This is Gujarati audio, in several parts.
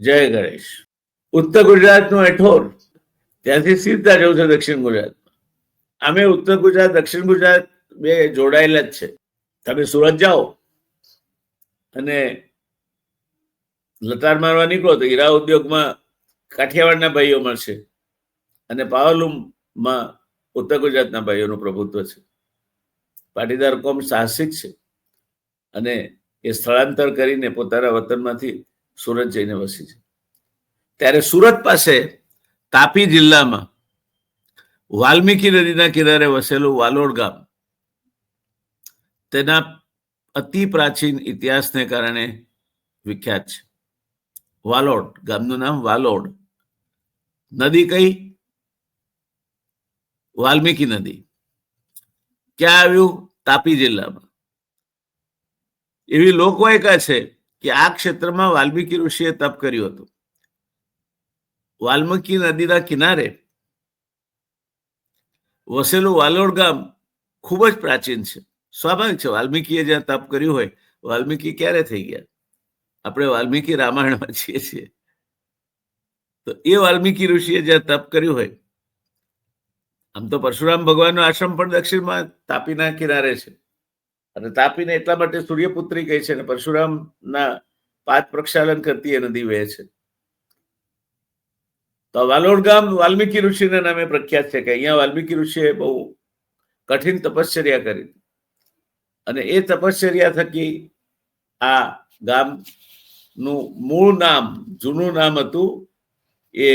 જય ગણેશ. ઉત્તર ગુજરાતનું એઠોર, ત્યાંથી સીધા જવું છે દક્ષિણ ગુજરાતમાં અમે ઉત્તર ગુજરાત, દક્ષિણ ગુજરાત બે જોડાયેલા જ છે. તમે સુરત જાઓ અને લતાર મારવા નીકળો તો હીરા ઉદ્યોગમાં કાઠિયાવાડના ભાઈઓ મળશે અને પાવરલૂમમાં ઉત્તર ગુજરાતના ભાઈઓનું પ્રભુત્વ છે. પાટીદાર કોમ સાહસિક છે અને એ સ્થળાંતર કરીને પોતાના વતનમાંથી સુરત જઈને વસી છે. ત્યારે સુરત પાસે તાપી જિલ્લામાં વાલ્મીકી નદીના કિનારે વસેલું વાલોડ ગામ તેના અતિ પ્રાચીન ઇતિહાસને કારણે વિખ્યાત છે. વાલોડ, ગામનું નામ વાલોડ. નદી કઈ? વાલ્મીકી નદી. ક્યાં આવ્યું? તાપી જિલ્લામાં. એવી લોકવાયકા છે કે આ ક્ષેત્રમાં વાલ્મીકી ઋષિએ તપ કર્યું હતું. વાલ્મીકી નદીના કિનારે વસેલું વાલોડ ગામ ખૂબ જ પ્રાચીન છે. સ્વાભાવિક છે, વાલ્મીકીએ જ્યાં તપ કર્યું હોય, વાલ્મીકી ક્યારે થઈ ગયા? આપણે વાલ્મીકી રામાયણમાં છીએ છીએ. તો એ વાલ્મીકી ઋષિએ જ્યાં તપ કર્યું હોય, આમ તો પરશુરામ ભગવાનનો આશ્રમ પણ દક્ષિણમાં તાપીના કિનારે છે. અને તાપીને એટલા માટે સૂર્યપુત્રી કહે છે અને પરશુરામના પાંચ પ્રક્ષાલન કરતી એ નદી વહે છે. તો વાલોડ ગામ વાલ્મીકી ઋષિના નામે પ્રખ્યાત છે કે અહીંયા વાલ્મીકી ઋષિએ બહુ કઠિન તપશ્ચર્યા કરી. અને એ તપશ્ચર્યા થકી આ ગામનું મૂળ નામ, જૂનું નામ હતું, એ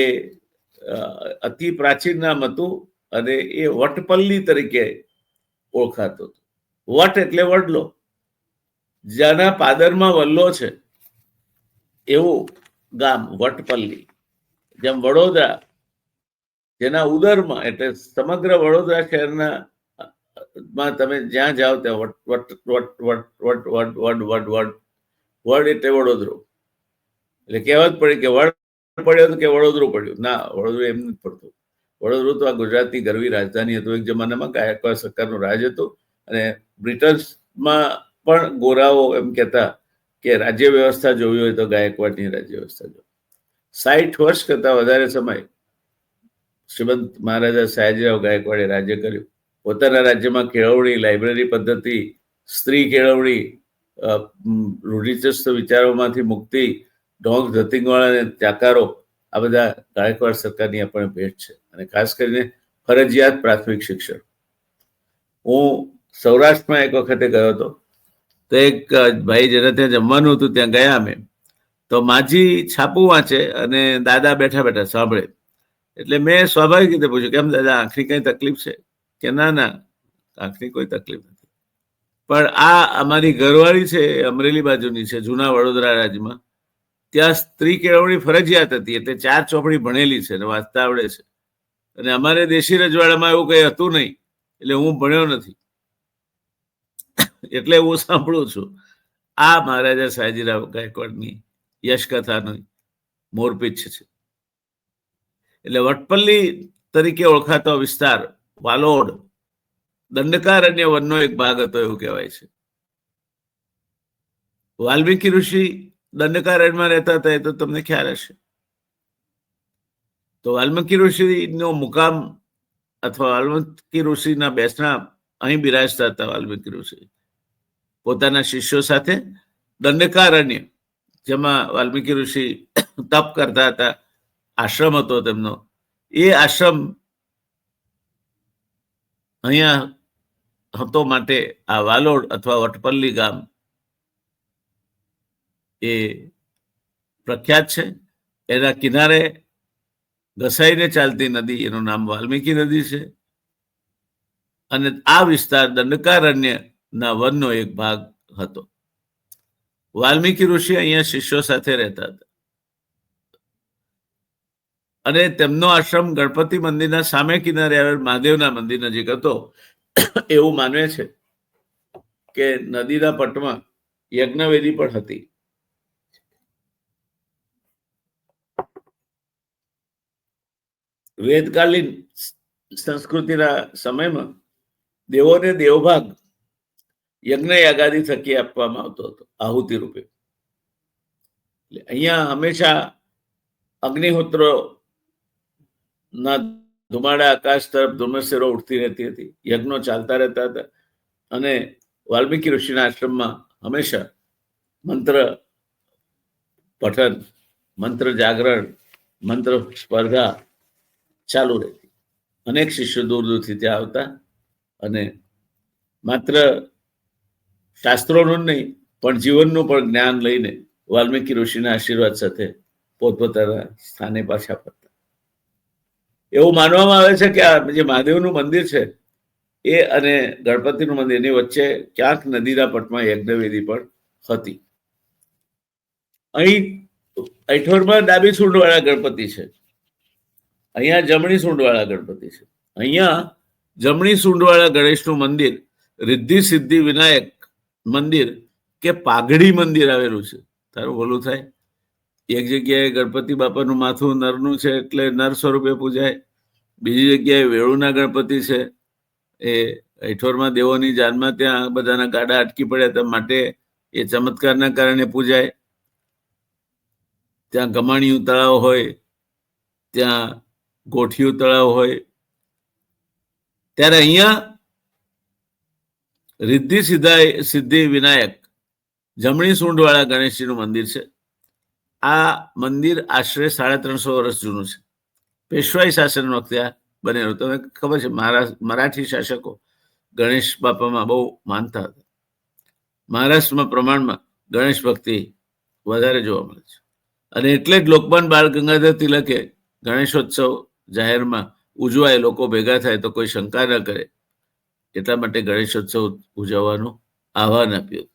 અતિ પ્રાચીન નામ હતું અને એ વટપલ્લી તરીકે ઓળખાતું હતું. વટ એટલે વડલો. જેના પાદરમાં વલ્લો છે, એવું ગામ વટપલ્લી. જેમ વડોદરા, જેના ઉદરમાં એટલે સમગ્ર વડોદરા શહેરના, માં તમે જ્યાં જાઓ ત્યાં વટ વટ વટ વટ વટ વટ વડ વડ વડ એટલે વડોદરો. એટલે કહેવત પડી કે વડ પડ્યો તો કે વડોદરું પડ્યું. ના, વડોદરું એમ નથી પડતું. વડોદરું તો આ ગુજરાતની ગરવી રાજધાની હતું. એક જમાનામાં ગાયકવાડ સરકારનું રાજ હતું. અને બ્રિટન્સમાં પણ ગોરાઓ એમ કહેતા કે રાજ્ય વ્યવસ્થા જોવી હોય તો ગાયકવાડની રાજ્ય વ્યવસ્થા જોવી. સાઠ વર્ષ કરતાં વધારે સમય શ્રીમંત મહારાજા સયાજીરાવ ગાયકવાડે રાજ્ય કર્યું. પોતાના રાજ્યમાં કેળવણી, લાઇબ્રેરી પદ્ધતિ, સ્ત્રી કેળવણી રૂઢિચસ્ત વિચારોમાંથી મુક્તિ, ઢોંગ, ધતિંગવાળા ચાકારો આ બધા ગાયકવાડ સરકારની આપણને ભેટ છે. અને ખાસ કરીને ફરજિયાત પ્રાથમિક શિક્ષણ. હું સૌરાષ્ટ્રમાં એક વખતે ગયો હતો. તો એક ભાઈ જેને ત્યાં જમવાનું હતું, ત્યાં ગયા અમે. તો માજી છાપું વાંચે અને દાદા બેઠા બેઠા સાંભળે. એટલે મેં સ્વાભાવિક રીતે પૂછ્યું, કેમ દાદા, આંખની કંઈ તકલીફ છે? કે, ના ના, આંખની કોઈ તકલીફ નથી. પણ આ અમારી ઘરવાળી છે અમરેલી બાજુની છે, જૂના વડોદરા રાજ્યમાં ત્યાં સ્ત્રી કેળવણી ફરજિયાત હતી, એટલે ચાર ચોપડી ભણેલી છે અને વાંચતા આવડે છે. અને અમારે દેશી રજવાડામાં એવું કંઈ હતું નહીં, એટલે હું ભણ્યો નથી. એટલે હું સાંભળું છું. આ મહારાજા સયાજીરાવ ગાયકવાડની યશકથાની મોરપીછ છે. એટલે વટપલ્લી તરીકે ઓળખાતો વિસ્તાર વાલોડ, દંડકારણ્ય વનનો એક ભાગ હતો એવું કહેવાય છે. વાલ્મીકી ઋષિ દંડકારણ્યમાં રહેતા હતા એ તો તમને ખ્યાલ હશે. તો વાલ્મીકી ઋષિનો મુકામ અથવા વાલ્મીકી ઋષિના બેસણા અહીં બિરાજતા હતા વાલ્મીકી ઋષિ. પોતાના શિષ્યો સાથે દંડકારણ્ય, જેમાં વાલ્મીકી ઋષિ તપ કરતા હતા, આશ્રમ હતો તેમનો. એ આશ્રમ અહીંયા હતો માટે આ વાલોડ અથવા વટપલ્લી ગામ એ પ્રખ્યાત છે. એના કિનારે ઘસાઈને ચાલતી નદી, એનું નામ વાલ્મીકી નદી છે. અને આ વિસ્તાર દંડકારણ્યના વનનો એક ભાગ હતો. વાલ્મીકી ઋષિ અહીંયા શિષ્યો સાથે રહેતા હતા. અને તેમનો આશ્રમ ગણપતિ મંદિરના સામે કિનારે આવેલ મહાદેવના મંદિર નજીક હતો. એવું માનવે છે કે નદીના પટમાં યજ્ઞવેદી પણ હતી. વેદકાલીન સંસ્કૃતિના સમયમાં દેવોને દેવભાગ યજ્ઞ થકી આપવામાં આવતો હતો, આહુતિ રૂપે. અહીંયા હંમેશા અગ્નિહોત્ર ના ધુમાડા આકાશ તરફ ધુમ્મસેરો ઉઠતી રહેતી હતી, યજ્ઞો ચાલતા રહેતા હતા, અને વાલ્મીકી ઋષિના આશ્રમમાં હંમેશા મંત્ર પઠન, મંત્ર જાગરણ, મંત્ર સ્પર્ધા ચાલુ રહેતી. અનેક શિષ્યો દૂર દૂરથી ત્યાં આવતા અને માત્ર શાસ્ત્રોનું નહીં, પણ જીવનનું પણ જ્ઞાન લઈને વાલ્મીકી ઋષિના આશીર્વાદ સાથે પોતપોતાના સ્થાને પાછા ફરતા. એવું માનવામાં આવે છે કે આ જે મહાદેવનું મંદિર છે, એ અને ગણપતિનું મંદિર, એની વચ્ચે ક્યાંક નદીના પટમાં યજ્ઞવેદી પણ હતી. અહીં ऐठોરમાં ડાબી સૂંઢવાળા ગણપતિ છે. અહીંયા જમણી સૂંઢવાળા ગણપતિ છે. અહીંયા જમણી સૂંઢવાળા ગણેશનું મંદિર રિદ્ધિ સિદ્ધિ વિનાયક મંદિર કે પાઘડી મંદિર આવેલું છે? તારું ભલું થાય. એક જગ્યાએ ગણપતિ બાપાનું માથું નરનું છે એટલે નર સ્વરૂપે પૂજાય. બીજી જગ્યાએ વેળુના ગણપતિ છે. એ ઐઠોરમાં દેવોની જાનમાં ત્યાં બધાના ગાડા અટકી પડ્યા માટે એ ચમત્કારના કારણે પૂજાય. ત્યાં ગમાણિયું તળાવ હોય, ત્યાં ગોઠિયું તળાવ હોય. ત્યારે અહીંયા રિદ્ધિ સિદ્ધાય, સિદ્ધિ વિનાયક, જમણી સૂંઢવાળા ગણેશજીનું મંદિર છે. આ મંદિર આશરે સાડા ત્રણસો વર્ષ જૂનું છે. પેશવાઈ શાસન વખતે આ બનેલું. તમને ખબર છે મરાઠી શાસકો ગણેશ બાપામાં બહુ માનતા હતા. મહારાષ્ટ્રમાં પ્રમાણમાં ગણેશ ભક્તિ વધારે જોવા મળે છે. અને એટલે જ લોકમાન બાળ ગંગાધર તિલકે ગણેશોત્સવ જાહેરમાં ઉજવાય, લોકો ભેગા થાય, તો કોઈ શંકા ન કરે. એટલા માટે ગણેશોત્સવ ઉજવવાનું આહવાન આપ્યું.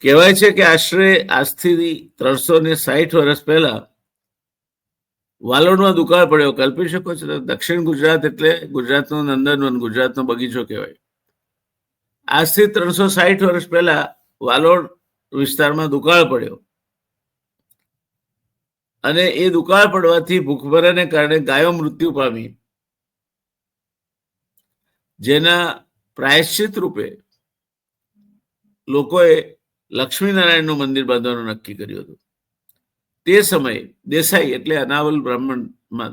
કહેવાય છે કે આશરે આજથી ત્રણસો ને સાહીઠ વર્ષ પહેલા વાલોડમાં દુકાળ પડ્યો. કલ્પી શકો છો દક્ષિણ ગુજરાત એટલે ગુજરાતનો નંદનવન, ગુજરાતનો બગીચો કહેવાય. આજથી ત્રણસો સાહીઠ વર્ષ પહેલા વાલોડ વિસ્તારમાં દુકાળ પડ્યો. અને એ દુકાળ પડવાથી ભૂખમરાને કારણે ગાયો મૃત્યુ પામી. જેના પ્રાયશ્ચિત રૂપે લોકોએ લક્ષ્મીનારાયણનું મંદિર બાંધવાનું નક્કી કર્યું હતું. તે સમયે દેસાઈ એટલે અનાવલ બ્રાહ્મણમાં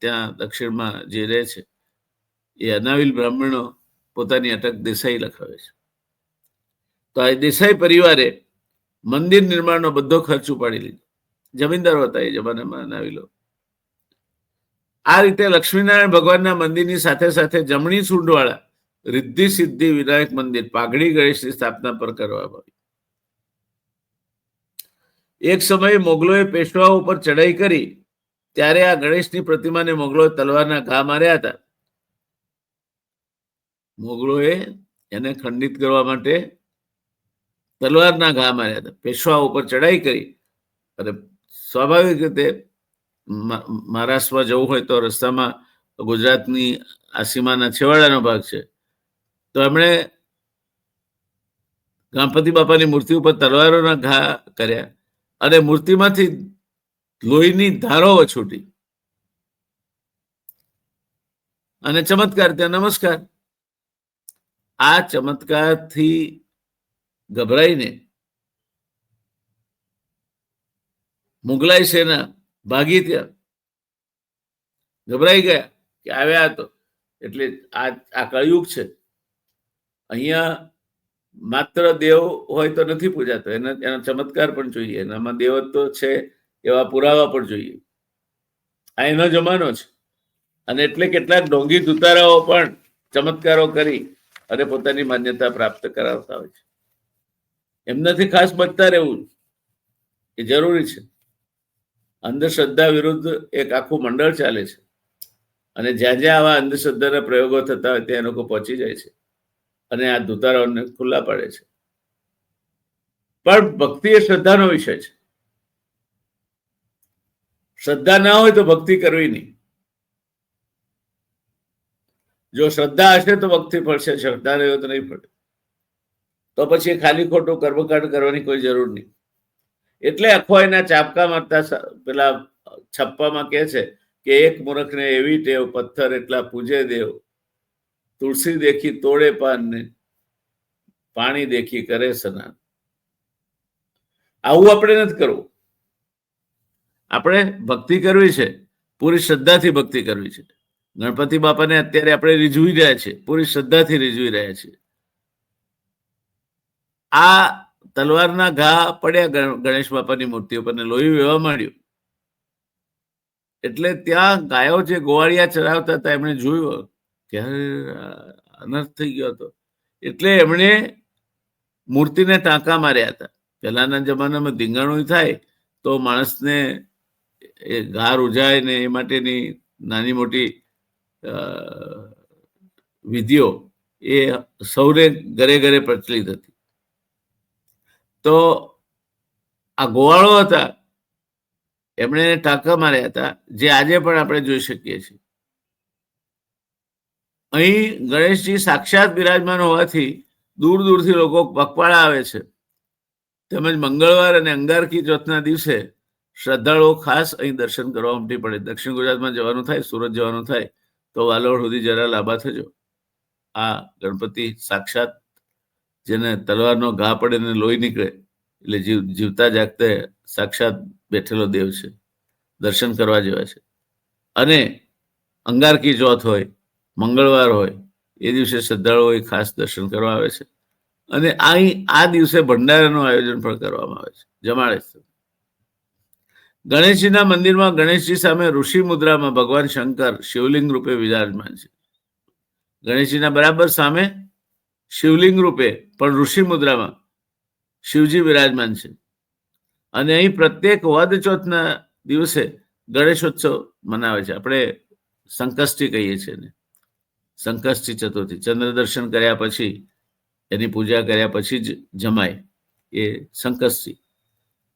ત્યાં દક્ષિણમાં જે રહે છે, એ અનાવિલ બ્રાહ્મણો પોતાની અટક દેસાઈ લખાવે છે. તો આ દેસાઈ પરિવારે મંદિર નિર્માણનો બધો ખર્ચ ઉપાડી લીધો. જમીનદારો હતા એ જમાનામાં અનાવિલો. આ રીતે લક્ષ્મીનારાયણ ભગવાનના મંદિરની સાથે સાથે જમણી સૂંઢવાળા રિદ્ધિ સિદ્ધિ વિનાયક મંદિર પાઘડી ગણેશની સ્થાપના પર કરવામાં આવી. એક સમયે મોગલોએ પેશવાઓ ઉપર ચડાઈ કરી ત્યારે આ ગણેશની પ્રતિમાને મોગલોએ તલવારના ઘા માર્યા હતા. મોગલોએ એને ખંડિત કરવા માટે તલવારના ઘા માર્યા હતા. પેશવા ઉપર ચડાઈ કરી અને સ્વાભાવિક રીતે મહારાષ્ટ્રમાં જવું હોય તો રસ્તામાં ગુજરાતની આ સીમાના છેવાડાનો ભાગ છે. તો એમણે ગણપતિ બાપાની મૂર્તિ ઉપર તલવારોના ઘા કર્યા અને મૂર્તિમાંથી લોહીની ધારો છૂટી. અને ચમત્કાર, ત્યાં નમસ્કાર. આ ચમત્કારથી ગભરાઈને મુગલાઈ સેના ભાગી ત્યાં ગભરાઈ ગયા કે આવ્યા તો. એટલે આ આ કળયુગ છે. અહીંયા માત્ર દેવ હોય તો નથી પૂજાતો. એના, એનો ચમત્કાર પણ જોઈએ. એનામાં દેવત્વ છે, એવા પુરાવા પણ જોઈએ. આ એનો જમાનો છે. અને એટલે કેટલાક ડોંગી દુતારાઓ પણ ચમત્કારો કરી અને પોતાની માન્યતા પ્રાપ્ત કરાવતા હોય છે. એમનાથી ખાસ બચતા રહેવું. એ જરૂરી છે. અંધશ્રદ્ધા વિરુદ્ધ એક આખું મંડળ ચાલે છે. અને જ્યાં જ્યાં આવા અંધશ્રદ્ધાના પ્રયોગો થતા હોય ત્યાં લોકો પહોંચી જાય છે. અને આ દુતારાઓને ખુલ્લા પાડે છે. પણ ભક્તિ એ શ્રદ્ધાનો વિષય છે. શ્રદ્ધા ના હોય તો ભક્તિ કરવી નહીં. જો શ્રદ્ધા હશે તો ભક્તિ પડશે શ્રદ્ધા નહીં તો નહીં ફળે. તો પછી ખાલી ખોટું કર્મકાંડ કરવાની કોઈ જરૂર નહીં. એટલે આખો ચાપકા મારતા પેલા છપ્પામાં કે છે કે એક મૂર્ખને એવી ટેવ, પથ્થર એટલા પૂજે દેવ, તુલસી દેખી તોડે પાનને, પાણી દેખી કરે સ્નાન. આવું આપણે નથી કરવું. આપણે ભક્તિ કરવી છે, પૂરી શ્રદ્ધાથી ભક્તિ કરવી છે. ગણપતિ બાપાને અત્યારે આપણે રીઝવી રહ્યા છીએ, પૂરી શ્રદ્ધાથી રીઝવી રહ્યા છીએ. આ તલવારના ઘા પડ્યા ગણેશ બાપાની મૂર્તિ ઉપર ને લોહી વહેવા માંડ્યું. એટલે ત્યાં ગાયો જે ગોવાળિયા ચરાવતા હતા, એમણે જોયું ત્યારે અનર્થ થઈ ગયો હતો. એટલે એમણે મૂર્તિને ટાંકા માર્યા હતા. પહેલાના જમાનામાં ધીંગાણું થાય તો માણસને એ ઘા રૂજાય ને એ માટેની નાની મોટી વિધિઓ એ સૌને ઘરે ઘરે પ્રચલિત હતી. તો આ ગોવાળો હતા, એમણે એને ટાંકા માર્યા હતા, જે આજે પણ આપણે જોઈ શકીએ છીએ. અહીં ગણેશજી સાક્ષાત બિરાજમાન હોવાથી દૂર દૂરથી લોકો પગપાળા આવે છે. તેમજ મંગળવાર અને અંગારકી ચોથના દિવસે શ્રદ્ધાળુઓ ખાસ અહીં દર્શન કરવા ઉમટી પડે. દક્ષિણ ગુજરાતમાં જવાનું થાય, સુરત જવાનું થાય, તો વાલોડ સુધી જરા લાંબા થજો. આ ગણપતિ સાક્ષાત જેને તલવારનો ઘા પડે ને લોહી નીકળે, એટલે જીવ, જીવતા જાગતે સાક્ષાત બેઠેલો દેવ છે. દર્શન કરવા જેવા છે. અને અંગારકી ચોથ હોય, મંગળવાર હોય, એ દિવસે શ્રદ્ધાળુઓ ખાસ દર્શન કરવા આવે છે. અને અહીં, આ દિવસે ભંડારાનું આયોજન પણ કરવામાં આવે છે. જમાડે ગણેશજીના મંદિરમાં ગણેશજી સામે ઋષિ મુદ્રામાં ભગવાન શંકર શિવલિંગ રૂપે વિરાજમાન છે. ગણેશજીના બરાબર સામે શિવલિંગ રૂપે, પણ ઋષિ મુદ્રામાં શિવજી વિરાજમાન છે. અને અહીં પ્રત્યેક વદ ચોથના દિવસે ગણેશોત્સવ મનાવે છે. આપણે સંકષ્ટી કહીએ છીએ સંકષ્ટી ચતુર્થી. ચંદ્ર દર્શન કર્યા પછી, એની પૂજા કર્યા પછી જ જમાય એ સંકષ્ટી.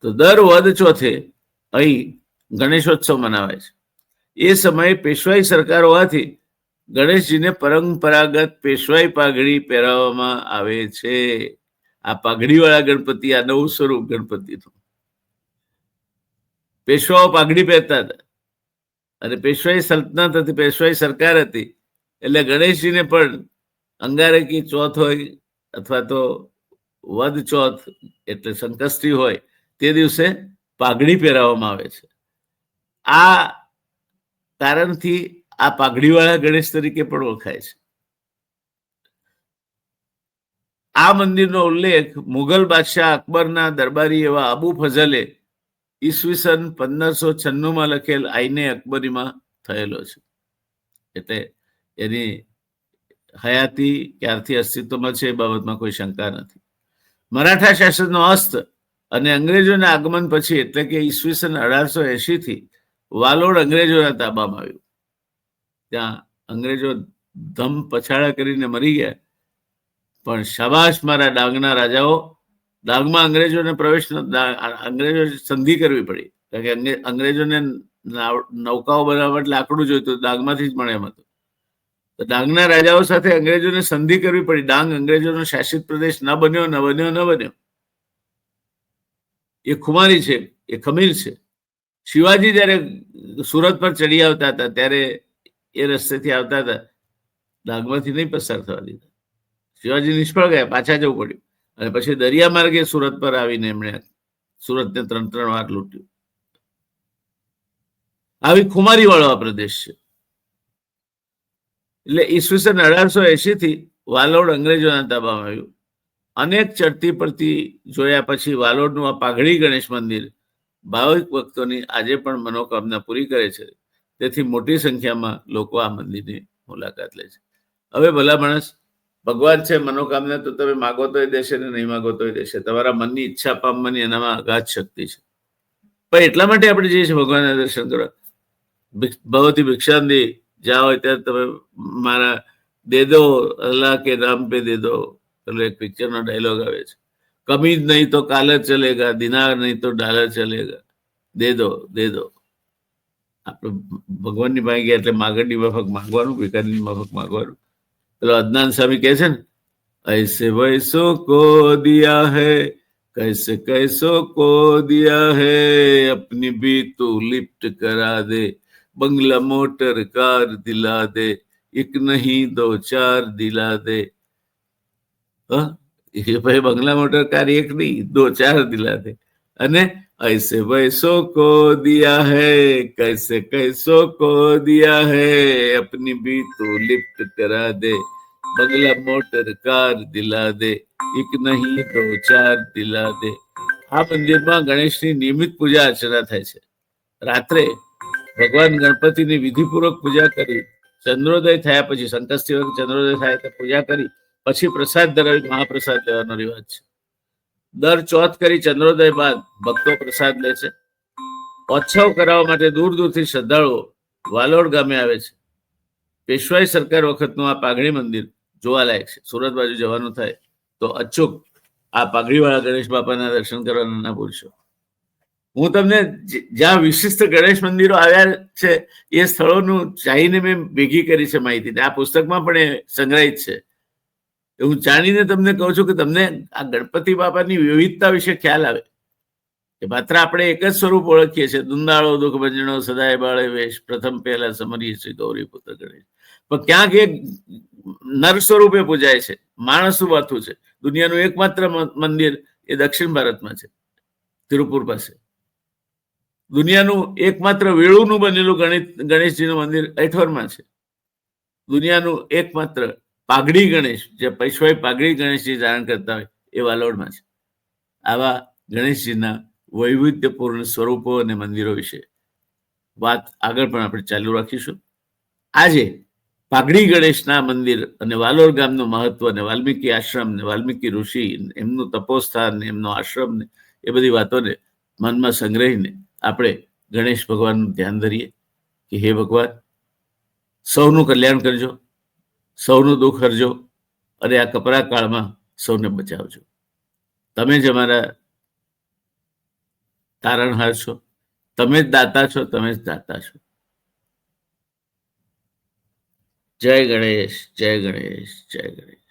તો દર વદ ચોથે અહીં ગણેશોત્સવ મનાવાય છે. એ સમયે પેશવાઈ સરકાર હોવાથી ગણેશજીને પરંપરાગત પેશવાઈ પાઘડી પહેરાવવામાં આવે છે. આ પાઘડીવાળા ગણપતિ, આ નવું સ્વરૂપ ગણપતિનું પેશવાઓ પાઘડી પહેરતા હતા. અને પેશવાઈ સલ્તનત હતી, પેશવાઈ સરકાર હતી. એટલે ગણેશજીને પણ અંગારકી ચોથ હોય અથવા તો વદ ચોથ એટલે સંકષ્ટી હોય, તે દિવસે પાઘડી પહેરાવવામાં આવે છે. આ કારણથી આ પાઘડીવાળા ગણેશ તરીકે પણ ઓળખાય છે. આ મંદિરનો ઉલ્લેખ મુઘલ બાદશાહ અકબરના દરબારી એવા અબુ ફઝલે ઈસવીસન પંદરસો છન્નુંમાં લખેલ આઈને અકબરીમાં થયેલો છે. એટલે એની હયાતી ક્યારથી અસ્તિત્વમાં છે એ બાબતમાં કોઈ શંકા નથી. મરાઠા શાસનનો અસ્ત અને અંગ્રેજોના આગમન પછી એટલે કે ઈસવીસન અઢારસો એસી થી વાલોડ અંગ્રેજોના તાબામાં આવ્યું. ત્યાં અંગ્રેજો ધમ પછાડા કરીને મરી ગયા. પણ શાબાશ મારા ડાંગના રાજાઓ. ડાંગમાં અંગ્રેજોને પ્રવેશ અંગ્રેજો સંધિ કરવી પડી. કારણ કે અંગ્રેજોને નૌકાઓ બનાવવા માટે લાકડું જોઈતું ડાંગમાંથી જ મળે એમ હતું. તો ડાંગના રાજાઓ સાથે અંગ્રેજોને સંધિ કરવી પડી. ડાંગ અંગ્રેજોનો શાસિત પ્રદેશ ન બન્યો ન બન્યો ન બન્યો. એ ખુમારી છે, એ ખમીર છે. શિવાજી જ્યારે સુરત પર ચડી આવતા હતા, ત્યારે એ રસ્તેથી આવતા હતા. ડાંગમાંથી નહીં પસાર થવા દીધા. શિવાજી નિષ્ફળ ગયા, પાછા જવું પડ્યું. અને પછી દરિયા માર્ગે સુરત પર આવીને એમણે સુરતને ત્રણ ત્રણ વાર લૂંટ્યું. આવી ખુમારી વાળો આ પ્રદેશ છે. એટલે ઈસવીસન અઢારસો એસી થી વાલોડ અંગ્રેજોના તાબામાં આવ્યું. અનેક ચડતી પડતી જોયા પછી વાલોડનું આ પાઘડી ગણેશ મંદિર ભાવિક ભક્તોની આજે પણ મનોકામના પૂરી કરે છે. તેથી મોટી સંખ્યામાં લોકો આ મંદિરની મુલાકાત લે છે. હવે ભલા માણસ, ભગવાન છે, મનોકામના તો તમે માગો તોય દેશે ને નહીં માગો તોય દેશે. તમારા મનની ઈચ્છા પામવાની એનામાં અગાધ શક્તિ છે. પણ એટલા માટે આપણે જઈએ છીએ ભગવાનના દર્શન કરવા. ભગવતી ભિક્ષાંદી જ્યાં હોય ત્યારે તમે મારા દે દો અલ્લાહ કે રામ પે દે દો એટલે એક પિક્ચરનો ડાયલોગ આવે છે. કમી નહીં તો કાલર ચલેગા, દિનાર નહીં તો ડાલર ચલેગા. દે દો દે દો આપણે ભગવાનની પાસે ગયા એટલે માગણની માફક માંગવાનું ભિખારીની માફક માંગવાનું પેલો અદનાન સ્વામી કહે છે ને ऐसे वैसो को दिया है कैसे कैसो को दिया है अपनी भी तू लिफ्ट करा दे बंगला मोटर कार दिला दे एक नहीं दो चार दिला दे हाँ? ये भाई बंगला मोटर कार एक नहीं दो चार दिला दे અને ऐसे वैसो को दिया है कैसे कैसो को दिया है अपनी भी तो लिफ्ट करा दे बगला मोटर कार दिला दे એક નહીં દો ચાર દિલા દે આ મંદિરમાં ગણેશની નિયમિત પૂજા અર્ચના થાય છે રાત્રે ભગવાન ગણપતિની વિધિપૂર્વક પૂજા કરી ચંદ્રોદય થયા પછી સંકષ્ટી વખત ચંદ્રોદય થાય તો પૂજા કરી પછી પ્રસાદ ધરાવી મહાપ્રસાદ લેવાનો રિવાજ છે દર ચોથ કરી ચંદ્રોદય બાદ ભક્તો પ્રસાદ લે છે. ઉત્સવ કરાવવા માટે દૂર દૂરથી શ્રદ્ધાળુઓ વાલોડ ગામે આવે છે. પેશવાઈ સરકાર વખતનું આ પાઘડી મંદિર જોવાલાયક છે. સુરત બાજુ જવાનું થાય તો અચૂક આ પાઘડીવાળા ગણેશ બાપાના દર્શન કરવાના ના ભૂલશો હું તમને જ્યાં વિશિષ્ટ ગણેશ મંદિરો આવ્યા છે એ સ્થળોનું ચાહીને મેં ભેગી કરી છે માહિતી. આ પુસ્તકમાં પણ એ સંગ્રહિત છે. એ હું જાણીને તમને કહું છું કે તમને આ ગણપતિ બાપાની વિવિધતા વિશે ખ્યાલ આવે. કે માત્ર આપણે એક જ સ્વરૂપ ઓળખીએ છીએ, દુંદાળો દુઃખ ભંજણો સદાય બાળે વેશ, પ્રથમ, પહેલા, સમરીએ શ્રી ગૌરી, પુત્ર, ગણેશ. પણ ક્યાંક એક નર સ્વરૂપે પૂજાય છે, માણસનું માથું છે. દુનિયાનું એકમાત્ર મંદિર એ દક્ષિણ ભારતમાં છે, તિરુપુર પાસે. દુનિયાનું એકમાત્ર વેળુનું બનેલું ગણિત, ગણેશજીનું મંદિર એઠવરમાં છે. દુનિયાનું એકમાત્ર પાઘડી ગણેશ, જે પૈસવાઈ પાઘડી ગણેશજી ધારણ કરતા હોય, એ વાલોડમાં છે. આવા ગણેશજીના વૈવિધ્યપૂર્ણ સ્વરૂપો અને મંદિરો વિશે વાત આગળ પણ આપણે ચાલુ રાખીશું. આજે પાઘડી ગણેશના મંદિર અને વાલોર ગામનું મહત્વ અને વાલ્મીકી આશ્રમ ને વાલ્મીકી ઋષિ એમનું તપોસ્થાન ને એમનો આશ્રમ ને એ બધી વાતોને મનમાં સંગ્રહીને આપણે ગણેશ ભગવાનનું ધ્યાન ધરીએ કે હે ભગવાન, સૌનું કલ્યાણ કરજો. સૌનું દુઃખ હરજો અને આ કપરા કાળમાં સૌને બચાવજો. તમે જ અમારા તારણહાર છો. તમે જ દાતા છો, તમે જ દાતા છો. જય ગણેશ જય ગણેશ જય ગણેશ.